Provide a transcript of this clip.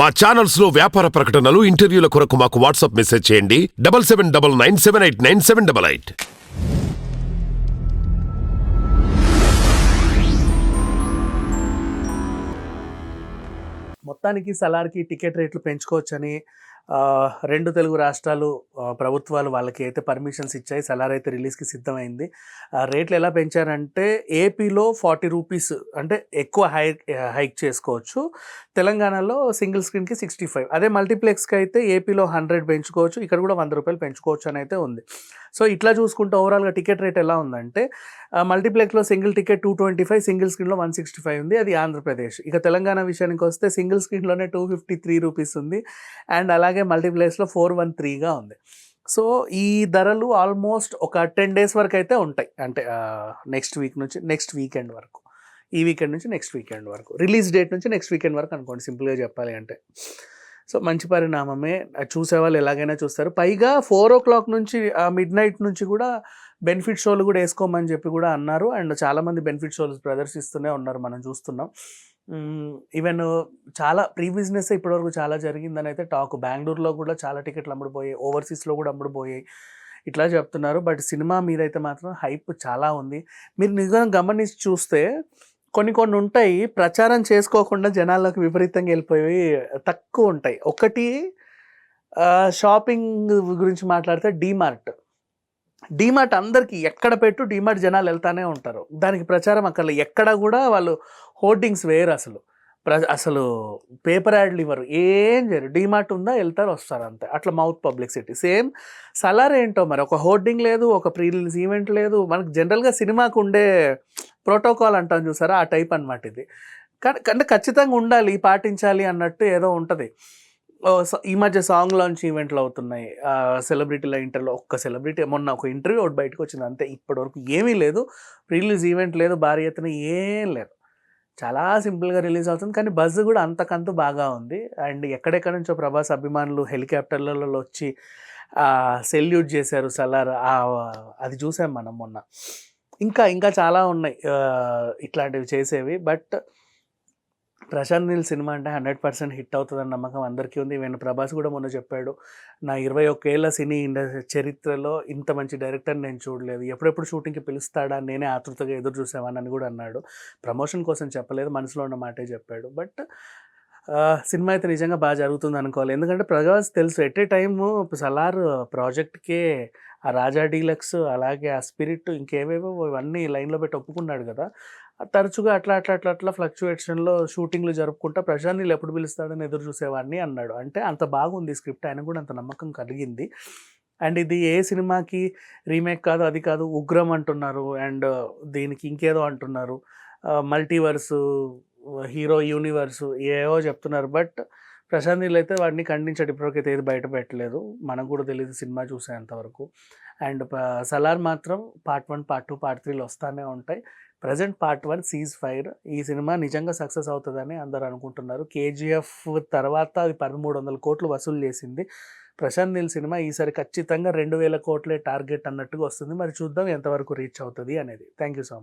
మా ఛానల్స్లో వ్యాపార ప్రకటనలు ఇంటర్వ్యూల కొరకు మాకు వాట్సాప్ మెసేజ్ చేయండి. Double seven double nine seven eight nine seven double eight. మొత్తానికి సలార్కి టికెట్ రేట్లు పెంచుకోవచ్చని రెండు తెలుగు రాష్ట్రాలు ప్రభుత్వాలు వాళ్ళకి అయితే పర్మిషన్స్ ఇచ్చాయి సలార్ అయితే రిలీజ్కి సిద్ధమైంది. ఆ, రేట్లు ఎలా పెంచారంటే ఏపీలో ఫార్టీ రూపీస్ అంటే ఎక్కువ హై హైక్ చేసుకోవచ్చు. తెలంగాణలో సింగిల్ స్క్రీన్కి సిక్స్టీ ఫైవ్ అదే మల్టీప్లెక్స్కి అయితే ఏపీలో హండ్రెడ్ పెంచుకోవచ్చు ఇక్కడ కూడా వంద రూపాయలు పెంచుకోవచ్చు అని అయితే ఉంది. సో ఇట్లా చూసుకుంటే ఓవరాల్గా టికెట్ రేట్ ఎలా ఉందంటే మల్టీప్లెక్స్లో single ticket two twenty five single స్క్రీన్లో వన్ సిక్స్టీ ఫైవ్ ఉంది అది ఆంధ్రప్రదేశ్. ఇక తెలంగాణ విషయానికి వస్తే సింగిల్ స్క్రీన్లోనే టూ ఫిఫ్టీ త్రీ రూపీస్ ఉంది. అండ్ అలాగే అలాగే మల్టీప్లెక్స్లో ఫోర్ వన్ త్రీగా ఉంది. సో ఈ ధరలు ఆల్మోస్ట్ ఒక టెన్ డేస్ వరకు అయితే ఉంటాయి. అంటే నెక్స్ట్ వీక్ నుంచి నెక్స్ట్ వీకెండ్ వరకు. ఈ వీకెండ్ నుంచి నెక్స్ట్ వీకెండ్ వరకు. రిలీజ్ డేట్ నుంచి నెక్స్ట్ వీకెండ్ వరకు అనుకోండి సింపుల్గా చెప్పాలి అంటే. సో మంచి పరిణామమే. చూసేవాళ్ళు ఎలాగైనా చూస్తారు. పైగా ఫోర్ ఓ క్లాక్ నుంచి మిడ్ నైట్ నుంచి కూడా బెనిఫిట్ షోలు కూడా వేసుకోమని చెప్పి కూడా అన్నారు. అండ్ చాలామంది బెనిఫిట్ షోలు ప్రదర్శిస్తూనే ఉన్నారు. మనం చూస్తున్నాం. ఈవెన్ చాలా ప్రీ బిజినెస్ ఇప్పటివరకు చాలా జరిగిందని అయితే టాక్ బెంగళూరులో కూడా చాలా టికెట్లు అమ్ముడుపోయాయి. ఓవర్సీస్లో కూడా అమ్ముడుపోయాయి. ఇట్లా చెప్తున్నారు. బట్ సినిమా మీద అయితే మాత్రం హైప్ చాలా ఉంది. మీరు నిజంగా గమనించి చూస్తే కొన్ని కొన్ని ఉంటాయి. ప్రచారం చేసుకోకుండా జనాల్లోకి విపరీతంగా వెళ్ళిపోయి తక్కువ ఉంటాయి. ఒకటి షాపింగ్ గురించి మాట్లాడితే డీమార్ట్ డీమార్ట్ అందరికీ ఎక్కడ పెట్టు డీమార్ట్ జనాలు వెళ్తానే ఉంటారు. దానికి ప్రచారం అక్కడ ఎక్కడ కూడా వాళ్ళు హోర్డింగ్స్ వేయరు అసలు. ప్ర అసలు పేపర్ యాడ్లు ఇవ్వరు. ఏం చేయరు. డీమార్ట్ ఉందా వెళ్తారు వస్తారు అంతే. అట్లా మౌత్ పబ్లిసిటీ. సేమ్ సలార్ ఏంటో మరి? ఒక హోర్డింగ్ లేదు ఒక ప్రీ రిలీజ్ ఈవెంట్ లేదు. మనకు జనరల్గా సినిమాకు ఉండే ప్రోటోకాల్ అంటాం చూసారా? ఆ టైప్ అన్నమాట ఇది. కానీ అంటే ఖచ్చితంగా ఉండాలి పాటించాలి అన్నట్టు ఏదో ఉంటుంది. ఈ మధ్య సాంగ్ లాంచ్ ఈవెంట్లు అవుతున్నాయి. సెలబ్రిటీల ఇంటర్లో ఒక్క సెలబ్రిటీ మొన్న ఒక ఇంటర్వ్యూ ఒకటి బయటకు వచ్చింది అంతే. ఇప్పటివరకు ఏమీ లేదు. రిలీజ్ ఈవెంట్ లేదు భారీ ఎత్తున ఏం లేదు. చాలా సింపుల్గా రిలీజ్ అవుతుంది. కానీ బజ్ కూడా అంతకంత బాగా ఉంది. అండ్ ఎక్కడెక్కడ నుంచో ప్రభాస్ అభిమానులు హెలికాప్టర్లలో వచ్చి సెల్యూట్ చేశారు సలార్. అది చూసాం మనం మొన్న. ఇంకా ఇంకా చాలా ఉన్నాయి. ఇట్లాంటివి చేసేవి. బట్ ప్రశాంత్ నీల్ సినిమా అంటే హండ్రెడ్ పర్సెంట్ హిట్ అవుతుందని నమ్మకం అందరికీ ఉంది. ఈవెన్ ప్రభాస్ కూడా మొన్న చెప్పాడు నా ఇరవై ఒక్కేళ్ళ సినీ ఇండస్ట్రీ చరిత్రలో ఇంత మంచి డైరెక్టర్ నేను చూడలేదు. ఎప్పుడెప్పుడు షూటింగ్కి పిలుస్తాడా? నేనే ఆతృతగా ఎదురు చూసేవానని కూడా అన్నాడు. ప్రమోషన్ కోసం చెప్పలేదు మనసులో ఉన్న మాటే చెప్పాడు. బట్ సినిమా అయితే నిజంగా బాగా జరుగుతుంది అనుకోవాలి. ఎందుకంటే ప్రభాస్ తెలుసు ఎట్ ఏ టైము సలార్ ప్రాజెక్ట్కే ఆ రాజా డీలక్స్ అలాగే ఆ స్పిరిట్ ఇంకేవేవో ఇవన్నీ లైన్లో పెట్టి ఒప్పుకున్నాడు కదా. తరచుగా అట్లా అట్లా అట్లా అట్లా ఫ్లక్చువేషన్లో షూటింగ్లు జరుపుకుంటా ప్రశాంత్ నీళ్ళు ఎప్పుడు పిలుస్తాడని ఎదురు చూసేవాడిని అన్నాడు. అంటే అంత బాగుంది స్క్రిప్ట్ ఆయన కూడా అంత నమ్మకం కలిగింది. అండ్ ఇది ఏ సినిమాకి రీమేక్ కాదు అది కాదు ఉగ్రం అంటున్నారు అండ్ దీనికి ఇంకేదో అంటున్నారు. మల్టీవర్సు హీరో యూనివర్సు ఏవో చెప్తున్నారు. బట్ ప్రశాంత్ నీళ్ళు అయితే వాడిని ఖండించాడు. ఇప్పటివరకైతే ఏది బయట పెట్టలేదు. మనకు కూడా తెలియదు సినిమా చూసేంతవరకు అండ్ సలార్ మాత్రం part one part two part త్రీలు వస్తూనే ఉంటాయి. Present part one ceasefire. ఈ సినిమా నిజంగా సక్సెస్ అవుతుందని అందరు అనుకుంటున్నారు. కేజీఎఫ్ తర్వాత అది పదమూడు వందల కోట్లు వసూలు చేసింది. ప్రశాంత్ నీల్ సినిమా ఈసారి ఖచ్చితంగా రెండు వేల కోట్లే టార్గెట్ అన్నట్టుగా వస్తుంది. మరి చూద్దాం ఎంతవరకు రీచ్ అవుతుంది అనేది. Thank you so much.